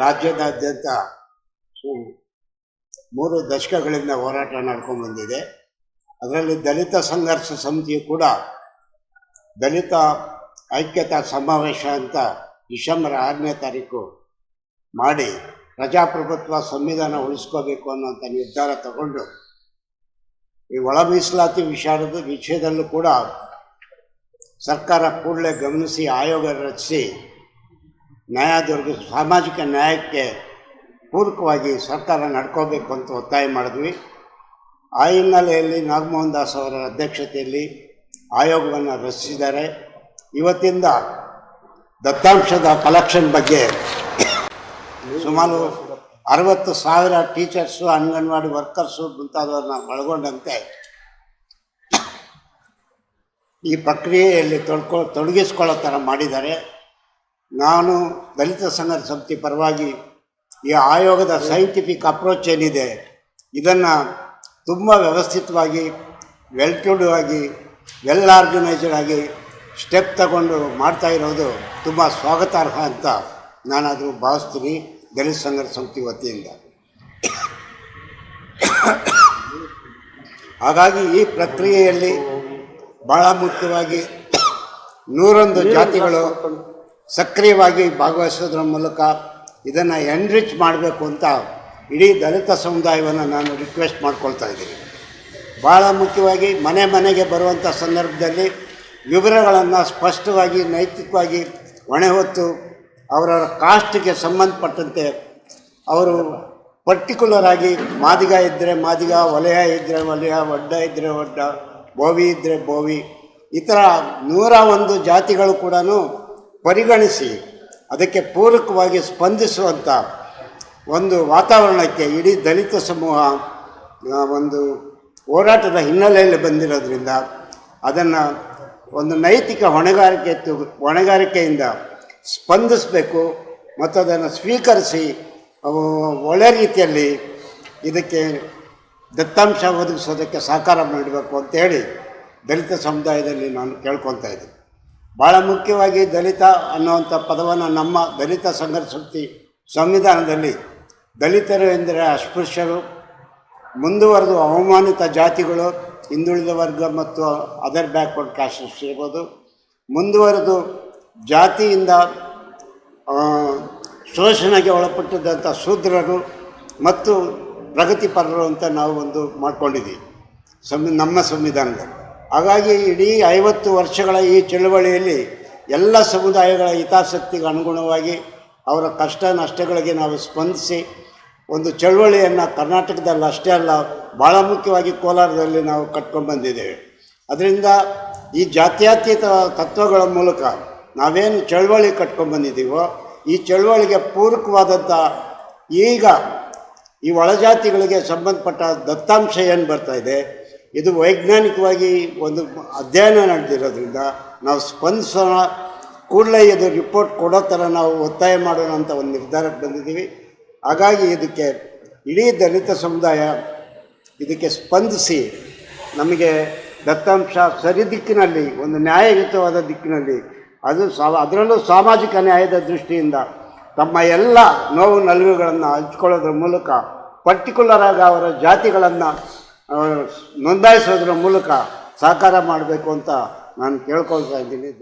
ರಾಜ್ಯದಾದ್ಯಂತ ಮೂರು ದಶಕಗಳಿಂದ ಹೋರಾಟ ನಡ್ಕೊಂಡು ಬಂದಿದೆ. ಅದರಲ್ಲಿ ದಲಿತ ಸಂಘರ್ಷ ಸಮಿತಿಯು ಕೂಡ ದಲಿತ ಐಕ್ಯತಾ ಸಮಾವೇಶ ಅಂತ ಡಿಸೆಂಬರ್ ಆರನೇ ತಾರೀಕು ಮಾಡಿ ಪ್ರಜಾಪ್ರಭುತ್ವ ಸಂವಿಧಾನ ಉಳಿಸ್ಕೋಬೇಕು ಅನ್ನೋಂಥ ನಿರ್ಧಾರ ತಗೊಂಡು ಈ ಒಳ ಮೀಸಲಾತಿ ವಿಚಾರದ ವಿಷಯದಲ್ಲೂ ಕೂಡ ಸರ್ಕಾರ ಕೂಡಲೇ ಗಮನಿಸಿ, ಆಯೋಗ ರಚಿಸಿ ನ್ಯಾಯ ಸಾಮಾಜಿಕ ನ್ಯಾಯಕ್ಕೆ ಪೂರಕವಾಗಿ ಸರ್ಕಾರ ನಡ್ಕೋಬೇಕು ಅಂತ ಒತ್ತಾಯ ಮಾಡಿದ್ವಿ. ಆ ಹಿನ್ನೆಲೆಯಲ್ಲಿ ನಾಗಮೋಹನ್ ದಾಸ್ ಅವರ ಅಧ್ಯಕ್ಷತೆಯಲ್ಲಿ ಆಯೋಗವನ್ನು ರಚಿಸಿದ್ದಾರೆ. ಇವತ್ತಿಂದ ದತ್ತಾಂಶದ ಕಲೆಕ್ಷನ್ ಬಗ್ಗೆ ಸುಮಾರು ಅರವತ್ತು ಸಾವಿರ ಟೀಚರ್ಸು ಅಂಗನವಾಡಿ ವರ್ಕರ್ಸು ಮುಂತಾದವ್ರನ್ನ ಒಳಗೊಂಡಂತೆ ಈ ಪ್ರಕ್ರಿಯೆಯಲ್ಲಿ ತೊಡ್ಕೊ, ತೊಡಗಿಸ್ಕೊಳ್ಳೋ ಥರ ಮಾಡಿದ್ದಾರೆ. ನಾನು ದಲಿತ ಸಂಘದ ಸಮಿತಿ ಪರವಾಗಿ ಈ ಆಯೋಗದ ಸೈಂಟಿಫಿಕ್ ಅಪ್ರೋಚ್ ಏನಿದೆ ಇದನ್ನು ತುಂಬ ವ್ಯವಸ್ಥಿತವಾಗಿ ವೆಲ್ ಟುಡ್ ಆಗಿ ವೆಲ್ ಆರ್ಗನೈಸ್ಡ್ ಆಗಿ ಸ್ಟೆಪ್ ತಗೊಂಡು ಮಾಡ್ತಾ ಇರೋದು ತುಂಬ ಸ್ವಾಗತಾರ್ಹ ಅಂತ ನಾನಾದರೂ ಭಾವಿಸ್ತೀನಿ ದಲಿತ ಸಂಘದ ಸಮಿತಿ ವತಿಯಿಂದ. ಹಾಗಾಗಿ ಈ ಪ್ರಕ್ರಿಯೆಯಲ್ಲಿ ಭಾಳ ಮುಖ್ಯವಾಗಿ ನೂರೊಂದು ಜಾತಿಗಳು ಸಕ್ರಿಯವಾಗಿ ಭಾಗವಹಿಸೋದ್ರ ಮೂಲಕ ಇದನ್ನು ಎನ್ರಿಚ್ ಮಾಡಬೇಕು ಅಂತ ಇಡೀ ದಲಿತ ಸಮುದಾಯವನ್ನು ನಾನು ರಿಕ್ವೆಸ್ಟ್ ಮಾಡ್ಕೊಳ್ತಾ ಇದ್ದೀನಿ. ಭಾಳ ಮುಖ್ಯವಾಗಿ ಮನೆ ಮನೆಗೆ ಬರುವಂಥ ಸಂದರ್ಭದಲ್ಲಿ ವಿವರಗಳನ್ನು ಸ್ಪಷ್ಟವಾಗಿ, ನೈತಿಕವಾಗಿ ಹೊಣೆ ಹೊತ್ತು ಅವರವರ ಕಾಸ್ಟ್ಗೆ ಸಂಬಂಧಪಟ್ಟಂತೆ ಅವರು ಪರ್ಟಿಕ್ಯುಲರ್ ಆಗಿ ಮಾದಿಗ ಇದ್ದರೆ ಮಾದಿಗ ವಲಯ ಇದ್ದರೆ ವಲಯ ಒಡ್ಡ ಇದ್ದರೆ ಒಡ್ಡ ಬೋವಿ ಇದ್ದರೆ ಬೋವಿ ಈ ಥರ ನೂರ ಒಂದು ಜಾತಿಗಳು ಕೂಡ ಪರಿಗಣಿಸಿ, ಅದಕ್ಕೆ ಪೂರಕವಾಗಿ ಸ್ಪಂದಿಸುವಂಥ ಒಂದು ವಾತಾವರಣಕ್ಕೆ ಇಡೀ ದಲಿತ ಸಮೂಹ ಒಂದು ಹೋರಾಟದ ಹಿನ್ನೆಲೆಯಲ್ಲಿ ಬಂದಿರೋದ್ರಿಂದ ಅದನ್ನು ಒಂದು ನೈತಿಕ ಹೊಣೆಗಾರಿಕೆ ಹೊಣೆಗಾರಿಕೆಯಿಂದ ಸ್ಪಂದಿಸಬೇಕು ಮತ್ತು ಅದನ್ನು ಸ್ವೀಕರಿಸಿ ಅವು ಒಳ್ಳೆ ರೀತಿಯಲ್ಲಿ ಇದಕ್ಕೆ ದತ್ತಾಂಶ ಒದಗಿಸೋದಕ್ಕೆ ಸಹಕಾರ ಮಾಡಬೇಕು ಅಂತೇಳಿ ದಲಿತ ಸಮುದಾಯದಲ್ಲಿ ನಾನು ಕೇಳ್ಕೊತಾ ಇದ್ದೀನಿ. ಭಾಳ ಮುಖ್ಯವಾಗಿ ದಲಿತ ಅನ್ನುವಂಥ ಪದವನ್ನು ನಮ್ಮ ದಲಿತ ಸಂಘರ್ಷ ಸಮಿತಿ ಸಂವಿಧಾನದಲ್ಲಿ ದಲಿತರು ಎಂದರೆ ಅಸ್ಪೃಶ್ಯರು, ಮುಂದುವರೆದು ಅವಮಾನಿತ ಜಾತಿಗಳು, ಹಿಂದುಳಿದ ವರ್ಗ ಮತ್ತು ಅದರ್ ಬ್ಯಾಕ್ವರ್ಡ್ ಕ್ಯಾಸ್ಟ್ ಇರ್ಬೋದು. ಮುಂದುವರೆದು ಜಾತಿಯಿಂದ ಶೋಷಣೆಗೆ ಒಳಪಟ್ಟಿದ್ದಂಥ ಶೂದ್ರರು ಮತ್ತು ಪ್ರಗತಿಪರರು ಅಂತ ನಾವು ಒಂದು ಮಾಡ್ಕೊಂಡಿದ್ದೀವಿ. ಸಂವಿ, ನಮ್ಮ ಸಂವಿಧಾನದಲ್ಲಿ. ಹಾಗಾಗಿ ಇಡೀ ಐವತ್ತು ವರ್ಷಗಳ ಈ ಚಳುವಳಿಯಲ್ಲಿ ಎಲ್ಲ ಸಮುದಾಯಗಳ ಹಿತಾಸಕ್ತಿಗೆ ಅನುಗುಣವಾಗಿ ಅವರ ಕಷ್ಟ ನಷ್ಟಗಳಿಗೆ ನಾವು ಸ್ಪಂದಿಸಿ ಒಂದು ಚಳುವಳಿಯನ್ನು ಕರ್ನಾಟಕದಲ್ಲಿ ಅಷ್ಟೇ ಅಲ್ಲ ಭಾಳ ಮುಖ್ಯವಾಗಿ ಕೋಲಾರದಲ್ಲಿ ನಾವು ಕಟ್ಕೊಂಡು ಬಂದಿದ್ದೇವೆ. ಅದರಿಂದ ಈ ಜಾತ್ಯತೀತ ತತ್ವಗಳ ಮೂಲಕ ನಾವೇನು ಚಳುವಳಿ ಕಟ್ಕೊಂಡು ಬಂದಿದ್ದೀವೋ, ಈ ಚಳುವಳಿಗೆ ಪೂರಕವಾದಂಥ ಈಗ ಈ ಒಳಜಾತಿಗಳಿಗೆ ಸಂಬಂಧಪಟ್ಟ ದತ್ತಾಂಶ ಏನು ಬರ್ತಾ ಇದೆ ಇದು ವೈಜ್ಞಾನಿಕವಾಗಿ ಒಂದು ಅಧ್ಯಯನ ನಡೆದಿರೋದ್ರಿಂದ ನಾವು ಸ್ಪಂದಿಸೋಣ. ಕೂಡಲೇ ಇದು ರಿಪೋರ್ಟ್ ಕೊಡೋ ಥರ ನಾವು ಒತ್ತಾಯ ಮಾಡೋಣ ಅಂತ ಒಂದು ನಿರ್ಧಾರಕ್ಕೆ ಬಂದಿದ್ದೀವಿ. ಹಾಗಾಗಿ ಇದಕ್ಕೆ ಇಡೀ ದಲಿತ ಸಮುದಾಯ ಇದಕ್ಕೆ ಸ್ಪಂದಿಸಿ ನಮಗೆ ದತ್ತಾಂಶ ಸರಿ ದಿಕ್ಕಿನಲ್ಲಿ, ಒಂದು ನ್ಯಾಯಯುತವಾದ ದಿಕ್ಕಿನಲ್ಲಿ, ಅದು ಸಾ ಅದರಲ್ಲೂ ಸಾಮಾಜಿಕ ನ್ಯಾಯದ ದೃಷ್ಟಿಯಿಂದ ತಮ್ಮ ಎಲ್ಲ ನೋವು ನಲುವುಗಳನ್ನು ಹಂಚ್ಕೊಳ್ಳೋದ್ರ ಮೂಲಕ ಪರ್ಟಿಕ್ಯುಲರ್ ಆಗಿ ಅವರ ಜಾತಿಗಳನ್ನು ನೋಂದಾಯಿಸೋದ್ರ ಮೂಲಕ ಸಹಕಾರ ಮಾಡಬೇಕು ಅಂತ ನಾನು ಕೇಳ್ಕೊಳ್ತಾ ಇದ್ದೀನಿ.